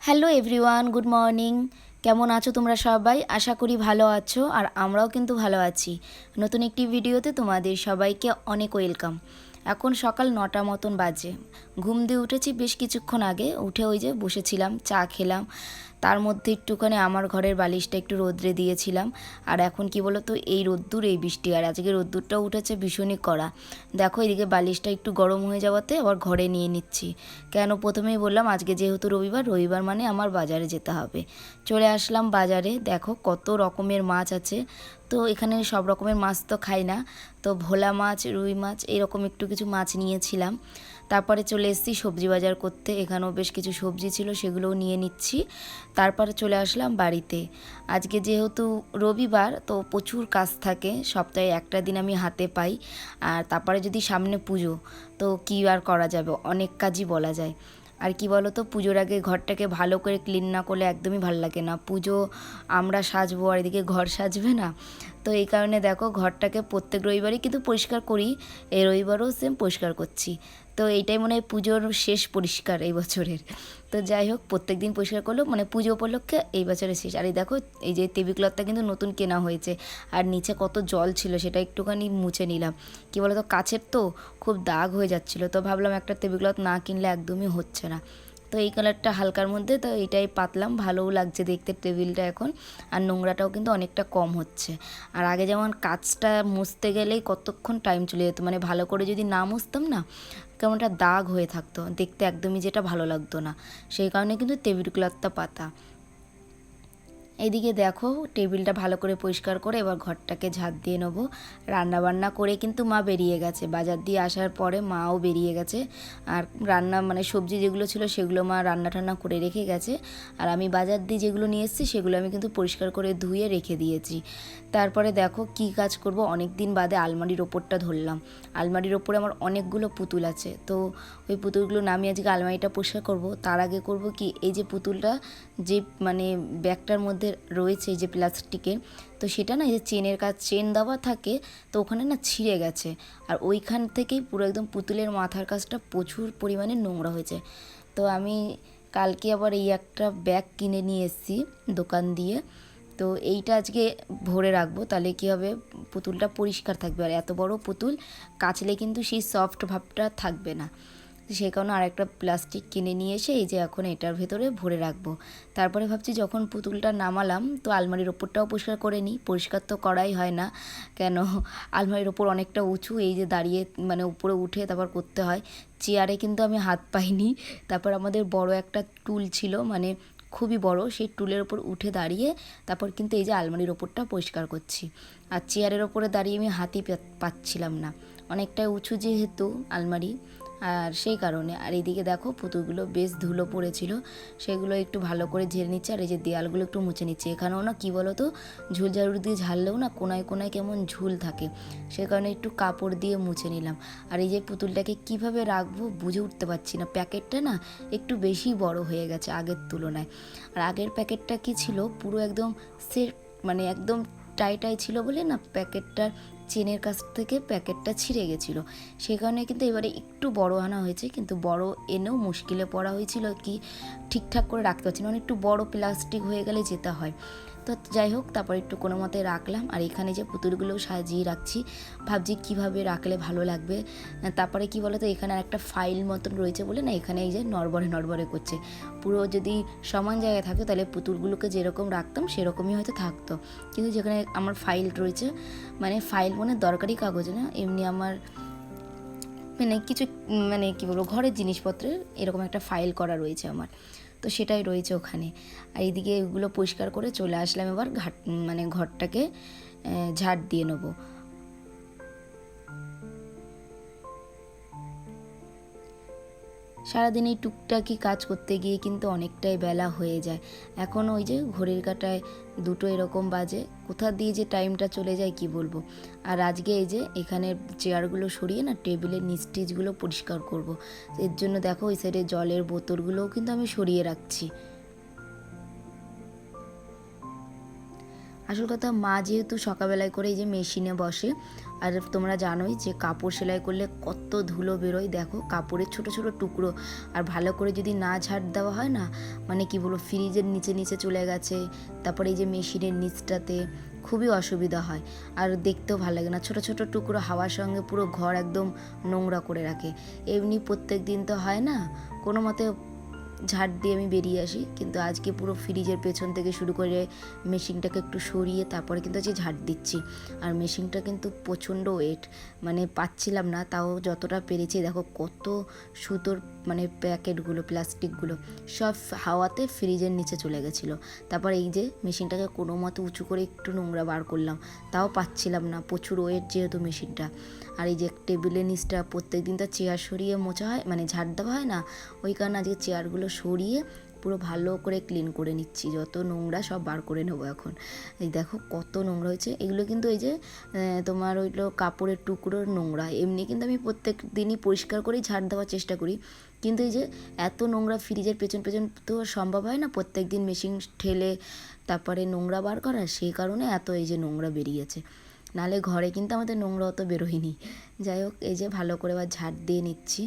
Hello everyone good morning কেমন আছো তোমরা সবাই? আশা করি ভালো আছো আর আমরাও কিন্তু ভালো আছি। নতুন একটি ভিডিওতে তোমাদের সবাইকে অনেক ওয়েলকাম এখন সকাল নটা মতন বাজে। ঘুম দিয়ে উঠেছি বেশ কিছুক্ষণ আগে। উঠে ওই যে বসেছিলাম, চা খেলাম। তার মধ্যে একটুখানি আমার ঘরের বালিশটা একটু রোদ্রে দিয়েছিলাম। আর এখন কি বলো তো এই রোদ্দুর, এই বৃষ্টি। আর আজকে রোদ্দুরটা উঠেছে ভীষণই কড়া। দেখো, এদিকে বালিশটা একটু গরম হয়ে যাওয়াতে আবার ঘরে নিয়ে নিচ্ছি। কেন? প্রথমেই বললাম, আজকে যেহেতু রবিবার রবিবার মানে আমার বাজারে যেতে হবে। চলে আসলাম বাজারে। দেখো, কত রকমের মাছ আছে। তো এখানে সব রকমের মাছ তো খাই না। তো ভোলা মাছ, রুই মাছ এরকম একটু কিছু মাছ নিয়েছিলাম। তারপরে চলে এসেছি সবজি বাজার করতে। এখানেও বেশ কিছু সবজি ছিল, সেগুলোও নিয়ে নিচ্ছি। তারপরে চলে আসলাম বাড়িতে। আজকে যেহেতু রবিবার, তো প্রচুর কাজ থাকে। সপ্তাহে একটা দিন আমি হাতে পাই। আর তারপরে যদি সামনে পুজো, তো কী আর করা যাবে? অনেক কাজই বলা যায়। আর কি বলো তো পুজোর আগে ঘরটাকে ভালো করে ক্লিন না করলে একদমই ভালো লাগে না। পুজো আমরা সাজবো আর এদিকে ঘর সাজবে না। তো এই কারণে দেখো, ঘরটাকে প্রত্যেক রবিবারই কিন্তু পরিষ্কার করি, এই রবিবারও সেম পরিষ্কার করছি। তো এইটাই মনে হয় পুজোর শেষ পরিষ্কার এই বছরের। তো যাই হোক প্রত্যেক দিন পরিষ্কার করল মানে পুজো উপলক্ষে এই বছরের শেষ। আর এই দেখো, এই যে টেবিল ক্লথটা কিন্তু নতুন কেনা হয়েছে। আর নিচে কত জল ছিল সেটা একটুখানি মুছে নিলাম। কি বলো তো কাছের তো খুব দাগ হয়ে যাচ্ছিল। তো ভাবলাম একটা টেবিল ক্লথ না কিনলে একদমই হচ্ছে না। তো এই কালারটা হালকার মধ্যে, তো এটাই পাতলাম। ভালোও লাগছে দেখতে টেবিলটা এখন। আর নোংরাটাও কিন্তু অনেকটা কম হচ্ছে। আর আগে যেমন কাজটা মুছতে গেলেই কতক্ষণ টাইম চলে যেত। মানে ভালো করে যদি না মুছতাম না কেমন একটা দাগ হয়ে থাকতো, দেখতে একদমই যেটা ভালো লাগতো না। সেই কারণে কিন্তু টেবিল ক্লথটা পাতা। এদিকে দেখো, টেবিলটা ভালো করে পরিষ্কার করে এবার ঘরটাকে ঝাঁট দিয়ে নেব। রান্না বান্না করে কিন্তু মা বেরিয়ে গেছে। বাজার দিয়ে আসার পরে মাও বেরিয়ে গেছে। আর রান্না মানে সবজি যেগুলো ছিল সেগুলো মা রান্না টান্না করে রেখে গেছে। আর আমি বাজার দিয়ে যেগুলো নিয়ে এসেছি সেগুলো আমি কিন্তু পরিষ্কার করে ধুয়ে রেখে দিয়েছি। তারপরে দেখো কি কাজ করব। অনেক দিন বাদে আলমারির ওপরটা ধরলাম। আলমারির ওপরে আমার অনেকগুলো পুতুল আছে। তো ওই পুতুলগুলো নামিয়ে আজকে আলমারিটা পরিষ্কার করব। তার আগে করব কি? এই যে পুতুলটা, যে মানে ব্যাগটার মধ্যে রয়েছে যে প্লাস্টিকের, তো সেটা না যে চেনের কাজ, চেন দেওয়া থাকে, তো ওখানে না ছিঁড়ে গেছে। আর ওইখান থেকেই পুরো একদম পুতুলের মাথার কাজটা প্রচুর পরিমাণে নোংরা হয়েছে। তো আমি কালকে আবার এই একটা ব্যাগ কিনে নিয়ে এসেছি দোকান দিয়ে। তো এইটা আজকে ভরে রাখব, তাহলে কী হবে? পুতুলটা পরিষ্কার থাকবে। আর এত বড় পুতুল, কাচলে কিন্তু সেই সফট ভাবটা থাকবে না। সেই কারণে আরেকটা প্লাস্টিক কিনে নিয়ে এসে এই যে এখন এটার ভেতরে ভরে রাখব। তারপরে ভাবছি যখন পুতুলটা নামালাম, তো আলমারির ওপরটাও পরিষ্কার করে নিই। পরিষ্কার তো করাই হয় না, কেন? আলমারির ওপর অনেকটা উঁচু, এই যে দাঁড়িয়ে মানে উপরে উঠে তারপর করতে হয়। চেয়ারে কিন্তু আমি হাত পাইনি। তারপর আমাদের বড় একটা টুল ছিল মানে খুবই বড়, সেই টুলের ওপর উঠে দাঁড়িয়ে তারপর কিন্তু এই যে আলমারির ওপরটা পরিষ্কার করছি। আর চেয়ারের ওপরে দাঁড়িয়ে আমি হাতই পাচ্ছিলাম না। অনেকটাই উঁচু যেহেতু আলমারি আর সেই কারণে। আর এইদিকে দেখো পুতুলগুলো বেশ ধুলো পড়েছিল। সেগুলো একটু ভালো করে ঝেড়ে নিচ্ছে, আর এই যে দেয়ালগুলো একটু মুছে নিচ্ছে। এখানেও না কী বলো তো ঝুল দিয়ে ঝাড়লেও না কোনায় কোনায় কেমন ঝুল থাকে। সে কারণে একটু কাপড় দিয়ে মুছে নিলাম। আর এই যে পুতুলটাকে কীভাবে রাখব বুঝে উঠতে পারছি না। প্যাকেটটা না একটু বেশি বড় হয়ে গেছে আগের তুলনায়। আর আগের প্যাকেটটা কি ছিল? পুরো একদম সে মানে একদম টাই টাই ছিল বলে না প্যাকেটটার চেনের কাছ থেকে প্যাকেটটা ছিঁড়ে গেছিল। সেই কারণে কিন্তু এবারে একটু বড় আনা হয়েছে, কিন্তু বড় এনেও মুশকিলে পড়া হয়েছিল কি ঠিকঠাক করে রাখতে পারছি না। মানে একটু বড় প্লাস্টিক হয়ে গেলে যেতে হয়। তো যাই হোক, তারপর একটু কোনো মতে রাখলাম। আর এখানে যে পুতুলগুলো সাজিয়ে রাখছি, ভাবছি কীভাবে রাখলে ভালো লাগবে। তারপরে কি বলতো, এখানে একটা ফাইল মতন রয়েছে বলে না, এখানে এই যে নড়বড়ে নড়বড়ে করছে। পুরো যদি সমান জায়গায় থাকতো, তাহলে পুতুলগুলোকে যেরকম রাখতাম, সেরকমই হয়তো থাকতো। কিন্তু যেখানে আমার ফাইল রয়েছে মানে ফাইল মানে দরকারি কাগজ না, এমনি আমার মানে কিছু মানে কী বলব, ঘরের জিনিসপত্রের এরকম একটা ফাইল করা রয়েছে আমার। তো সেটাই রয়েছে ওখানে। আর এদিকে এগুলো পরিষ্কার করে চলে আসলাম এবার ঘাট মানে ঘরটাকে ঝাড় দিয়ে নেব। সারাদিন এই টুকটাকি কাজ করতে গিয়ে কিন্তু অনেকটাই বেলা হয়ে যায়। এখন ওই যে ঘড়ির কাটায় দুটো এরকম বাজে, কোথা দিয়ে যে টাইমটা চলে যায় কি বলব? আর আজকে এই যে এখানে চেয়ারগুলো সরিয়ে না টেবিলের নিস্টিচগুলো পরিষ্কার করব। এর জন্য দেখো ওই সাইডে জলের বোতলগুলোও কিন্তু আমি সরিয়ে রাখছি। আসল কথা, মা যেহেতু সকালবেলায় করে এই যে মেশিনে বসে, আর তোমরা জানোই যে কাপড় সেলাই করলে কত ধুলো বেরোয়। দেখো, কাপড়ের ছোট ছোট টুকরো, আর ভালো করে যদি না ঝাড় দেওয়া হয় না মানে কি বলব, ফ্রিজের নিচে নিচে চলে গেছে, তারপরে এই যে মেশিনের নিচটাতে খুবই অসুবিধা হয়। আর দেখতেও ভালো লাগে না, ছোট ছোট টুকরো হাওয়ার সঙ্গে পুরো ঘর একদম নোংরা করে রাখে। এমনি প্রত্যেক দিন তো হয় না, কোনো মতে ঝাড় দিয়ে আমি বেরিয়ে আসি। কিন্তু আজকে পুরো ফ্রিজের পেছন থেকে শুরু করে মেশিনটাকে একটু সরিয়ে তারপরে কিন্তু আজকে ঝাড় দিচ্ছি। আর মেশিনটা কিন্তু প্রচণ্ড ওয়েট মানে পাচ্ছিলাম না, তাও যতটা পেরেছি। দেখো কত সুতোর মানে প্যাকেটগুলো, প্লাস্টিকগুলো সব হাওয়াতে ফ্রিজের নিচে চলে গেছিল। তারপর এই যে মেশিনটাকে কোনো মতো উঁচু করে একটু নোংরা বার করলাম, তাও পাচ্ছিলাম না। প্রচুর ওয়েট যেহেতু মেশিনটা। আর এই যে টেবিলের নিচটা প্রত্যেক দিন তার চেয়ার সরিয়ে মোছা হয় মানে ঝাড় দেওয়া হয় না? ওই কারণে আজকে চেয়ারগুলো সরিয়ে পুরো ভালো করে ক্লিন করে নিচ্ছি। যত নোংরা সব বার করে নেব এখন। এই দেখো কত নোংরা হয়েছে। এগুলো কিন্তু এই যে তোমার ওইগুলো কাপড়ের টুকরোর নোংরা। এমনি কিন্তু আমি প্রত্যেক দিনই পরিষ্কার করেই ঝাড় দেওয়ার চেষ্টা করি। কিন্তু এই যে এত নোংরা ফ্রিজের পেছন পেছন তো সম্ভব হয় না? প্রত্যেক দিন মেশিন ঠেলে তারপরে নোংরা বার করা। সেই কারণে এত এই যে নোংরা বেরিয়েছে। নালে ঘরে কিন্তু আমাদের নোংরা অত বেরোয়নি। যাই হোক, এই যে ভালো করে আবার ঝাড় দিয়ে নিচ্ছি।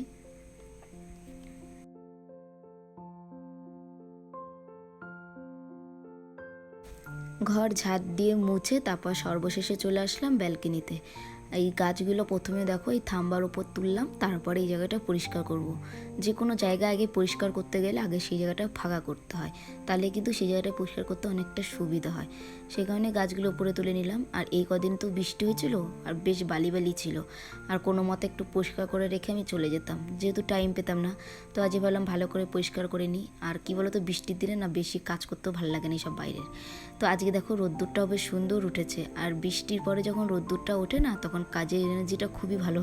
ঘর ঝাঁট দিয়ে মুছে তারপর সর্বশেষে চলে আসলাম ব্যালকনিতে। এই গাছগুলো প্রথমে দেখো এই থাম্বার ওপর তুললাম, তারপরে এই জায়গাটা পরিষ্কার করব। যে কোনো জায়গা আগে পরিষ্কার করতে গেলে আগে সেই জায়গাটা ফাঁকা করতে হয়, তাহলে কিন্তু সেই জায়গাটা পরিষ্কার করতে অনেকটা সুবিধা হয় সেই কারণে গাছগুলো উপরে তুলে নিলাম, আর এই কদিন তো বৃষ্টি হয়েছিল, আর বেশ বালি বালি ছিল, আর কোনো মতে একটু পরিষ্কার করে রেখে আমি চলে যেতাম, যেহেতু টাইম পেতাম না, তো আজই ভাবলাম ভালো করে পরিষ্কার করে নিই, আর কি বলতো বৃষ্টির দিনে না বেশি কাজ করতেও ভালো লাগে না সব বাইরের তো আজকে দেখো রোদ্দুরটাও বেশ সুন্দর উঠেছে, আর বৃষ্টির পরে যখন রোদ্দুরটা ওঠে না, তখন কাজের এনার্জিটা খুবই ভালো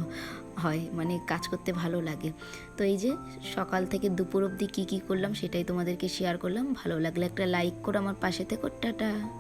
হয় মানে কাজ করতে ভালো লাগে। তো এই যে সকাল থেকে দুপুর অবধি কী কী করলাম সেটাই তোমাদেরকে শেয়ার করলাম। ভালো লাগলে একটা লাইক করো আমার পাশে থেকে, টাটা।